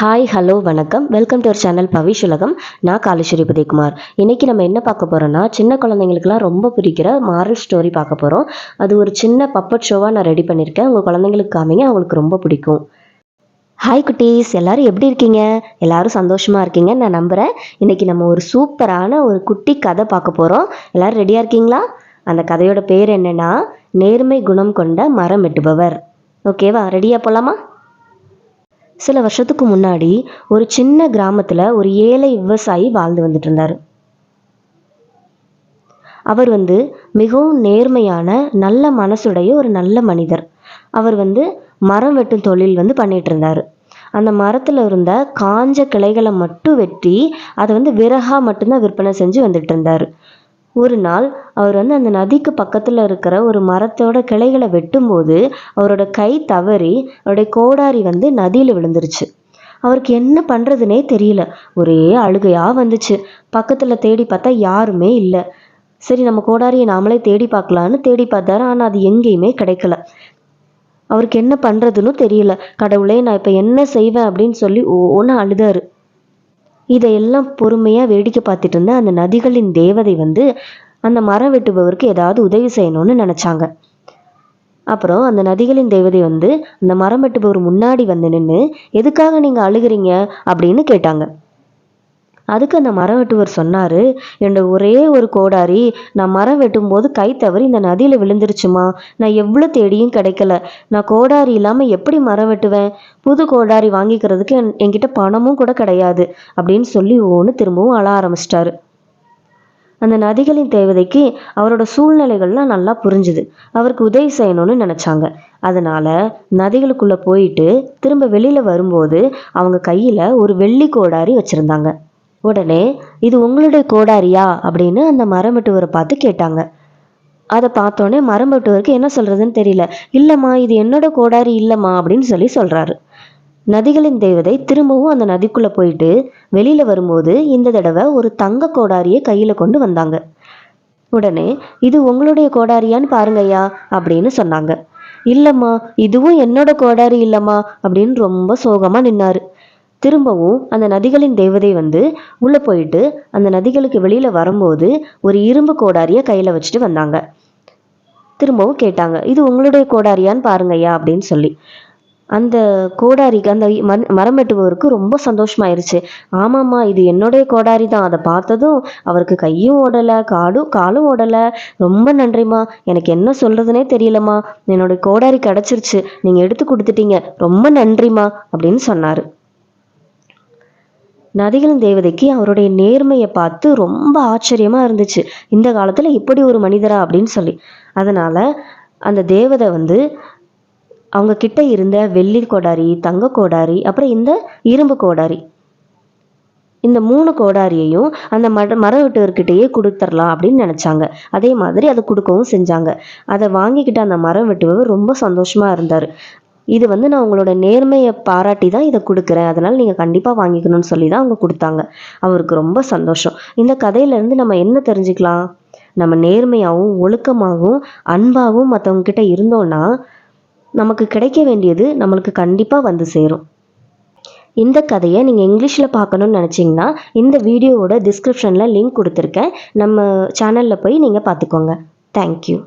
Hi hello வணக்கம். Welcome to our channel Pavish Ulagam நான் காலேஸ்வரி உதயகுமார் இன்றைக்கி நம்ம என்ன பார்க்க போகிறோன்னா சின்ன குழந்தைங்களுக்குலாம் ரொம்ப பிடிக்கிற மாரல் ஸ்டோரி பார்க்க போகிறோம் அது ஒரு சின்ன பப்பட் ஷோவாக நான் ரெடி பண்ணியிருக்கேன். உங்கள் குழந்தைங்களுக்கு காமிங்க அவங்களுக்கு ரொம்ப பிடிக்கும். ஹாய் குட்டீஸ். எல்லாரும் எப்படி இருக்கீங்க? எல்லாரும் சந்தோஷமாக இருக்கீங்க நான் நம்புகிறேன் இன்றைக்கி நம்ம ஒரு சூப்பரான ஒரு குட்டி கதை பார்க்க போகிறோம் எல்லோரும் ரெடியாக இருக்கீங்களா? அந்த கதையோட பேர் என்னென்னா நேர்மை குணம் கொண்ட மரம் வெட்டுபவர் ஓகேவா ரெடியாக போகலாமா சில வருஷத்துக்கு முன்னாடி ஒரு சின்ன கிராமத்தில் ஒரு ஏழை விவசாயி வாழ்ந்து வந்துட்டு இருந்தார் அவர் வந்து மிகவும் நேர்மையான நல்ல மனசுடைய ஒரு நல்ல மனிதர். அவர் வந்து மரம் வெட்டும் தொழில் வந்து பண்ணிட்டு இருந்தார் அந்த மரத்தில் இருந்த காஞ்ச கிளைகளை மட்டும் வெட்டி அதை வந்து விறகா மட்டும்தான் விற்பனை செஞ்சு வந்துட்டு இருந்தார் ஒரு நாள் அவர் வந்து அந்த நதிக்கு பக்கத்தில் இருக்கிற ஒரு மரத்தோட கிளைகளை வெட்டும்போது அவரோட கை தவறி அவருடைய கோடாரி வந்து நதியில் விழுந்துருச்சு. அவருக்கு என்ன பண்ணுறதுனே தெரியல. ஒரே அழுகையாக வந்துச்சு. பக்கத்தில் தேடி பார்த்தா யாருமே இல்லை. சரி நம்ம கோடாரியை நாமளே தேடி பார்க்கலான்னு தேடி பார்த்தாரு. ஆனால் அது எங்கேயுமே கிடைக்கல. அவருக்கு என்ன பண்ணுறதுன்னு தெரியல. கடவுளே நான் இப்போ என்ன செய்வேன் அப்படின்னு சொல்லி ஒன்று அழுதாரு. இதையெல்லாம் பொறுமையாக வேடிக்கை பார்த்துட்டு இருந்த அந்த நதிகளின் தேவதை வந்து அந்த மரம் வெட்டுபவருக்கு ஏதாவது உதவி செய்யணும்னு நினச்சாங்க. அப்புறம் அந்த நதிகளின் தேவதை வந்து அந்த மரம் வெட்டுபவர் முன்னாடி வந்து நின்று எதுக்காக நீங்கள் அழுகிறீங்க? அப்படின்னு கேட்டாங்க. அதுக்கு அந்த மரம் வெட்டுவர் சொன்னார் என்னோட ஒரே ஒரு கோடாரி நான் மரம் வெட்டும்போது கை தவறி இந்த நதியில் விழுந்துருச்சுமா? நான் எவ்வளோ தேடியும் கிடைக்கல. நான் கோடாரி இல்லாமல் எப்படி மரம் வெட்டுவேன்? புது கோடாரி வாங்கிக்கிறதுக்கு என் என்கிட்ட பணமும் கூட கிடையாது அப்படின்னு சொல்லி ஒன்று திரும்பவும் அழ ஆரம்பிச்சிட்டாரு. அந்த நதிகளின் தேவதைக்கு அவரோட சூழ்நிலைகள்லாம் நல்லா புரிஞ்சுது. அவருக்கு உதவி செய்யணும்னு நினச்சாங்க. அதனால நதிகளுக்குள்ளே போயிட்டு திரும்ப வெளியில் வரும்போது அவங்க கையில் ஒரு வெள்ளி கோடாரி வச்சுருந்தாங்க. உடனே இது உங்களுடைய கோடாரியா? அப்படின்னு அந்த மரம்பட்டுவரை பார்த்து கேட்டாங்க. அதை பார்த்தோன்னே மரம்பட்டுவருக்கு என்ன சொல்கிறதுன்னு தெரியல. இல்லைம்மா இது என்னோட கோடாரி இல்லைம்மா அப்படின்னு சொல்லி சொல்கிறாரு நதிகளின் தேவதை திரும்பவும் அந்த நதிக்குள்ளே போயிட்டு வெளியில் வரும்போது இந்த தடவை ஒரு தங்க கோடாரியை கையில் கொண்டு வந்தாங்க. உடனே இது உங்களுடைய கோடாரியான்னு பாருங்கய்யா அப்படின்னு சொன்னாங்க. இல்லைம்மா இதுவும் என்னோட கோடாரி இல்லைம்மா அப்படின்னு ரொம்ப சோகமாக நின்னாரு. திரும்பவும் அந்த நதிகளின் தேவதை வந்து உள்ளே போயிட்டு அந்த நதிகளுக்கு வெளியில் வரும்போது ஒரு இரும்பு கோடாரியை கையில் வச்சுட்டு வந்தாங்க. திரும்பவும் கேட்டாங்க இது உங்களுடைய கோடாரியான்னு பாருங்கய்யா அப்படின்னு சொல்லி. அந்த கோடாரிக்கு அந்த மரம் வெட்டுபவருக்கு ரொம்ப சந்தோஷமாயிருச்சு. ஆமாம்மா இது என்னுடைய கோடாரி தான். அதை பார்த்ததும் அவருக்கு கையும் ஓடலை காடும் காலும் ஓடலை. ரொம்ப நன்றிம்மா. எனக்கு என்ன சொல்கிறதுனே தெரியலம்மா. என்னுடைய கோடாரி கிடச்சிருச்சு. நீங்கள் எடுத்து கொடுத்துட்டீங்க. ரொம்ப நன்றிம்மா அப்படின்னு சொன்னார். நதிகளின் தேவதைக்கு அவருடைய நேர்மையை பார்த்து ரொம்ப ஆச்சரியமாக இருந்துச்சு. இந்த காலத்தில் இப்படி ஒரு மனிதரா அப்படின்னு சொல்லி. அதனால் அந்த தேவதை வந்து அவங்க கிட்ட இருந்த வெள்ளி கோடாரி தங்க கோடாரி அப்புறம் இந்த இரும்பு கோடாரி இந்த மூணு கோடாரியையும் அந்த மர மர வெட்டுவர்கிட்டயே கொடுத்துடலாம் அப்படின்னு நினச்சாங்க. அதே மாதிரி அதை கொடுக்கவும் செஞ்சாங்க. அதை வாங்கிக்கிட்ட அந்த மரம் வெட்டுபவர் ரொம்ப சந்தோஷமாக இருந்தார். இது வந்து நான் உங்களோட நேர்மையை பாராட்டி தான் இதை கொடுக்குறேன். அதனால் நீங்கள் கண்டிப்பாக வாங்கிக்கணும்னு சொல்லி தான் அவங்க கொடுத்தாங்க. அவருக்கு ரொம்ப சந்தோஷம். இந்த கதையிலேருந்து நம்ம என்ன தெரிஞ்சுக்கலாம்? நம்ம நேர்மையாகவும் ஒழுக்கமாகவும் அன்பாகவும் மற்றவங்க கிட்ட இருந்தோன்னா நமக்கு கிடைக்க வேண்டியது நம்மளுக்கு கண்டிப்பாக வந்து சேரும். இந்த கதையை நீங்கள் இங்கிலீஷில் பார்க்கணுன்னு நினச்சிங்கன்னா இந்த வீடியோவோட டிஸ்கிரிப்ஷனில் லிங்க் கொடுத்துருக்கேன். நம்ம சேனலில் போய் நீங்கள் பார்த்துக்கோங்க. தேங்க்யூ